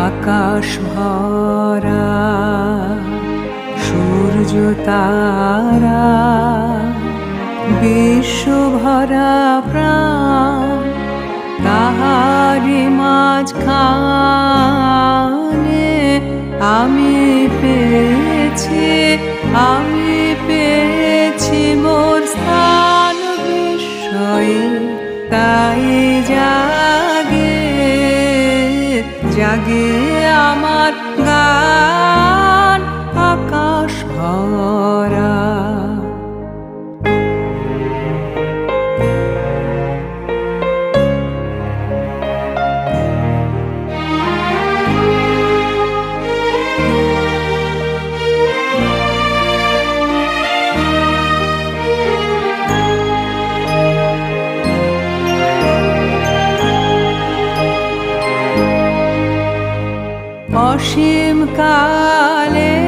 আকাশ ভরা, সূর্য, তারা, বিশ্ব ভরা প্রাণ তাহারি মাঝখানে আমি পেয়েছি আমি পেয়েছি মোর স্থান বিস্ময়ে, তাই জাগে জাগে আমার গান। অসীম কালে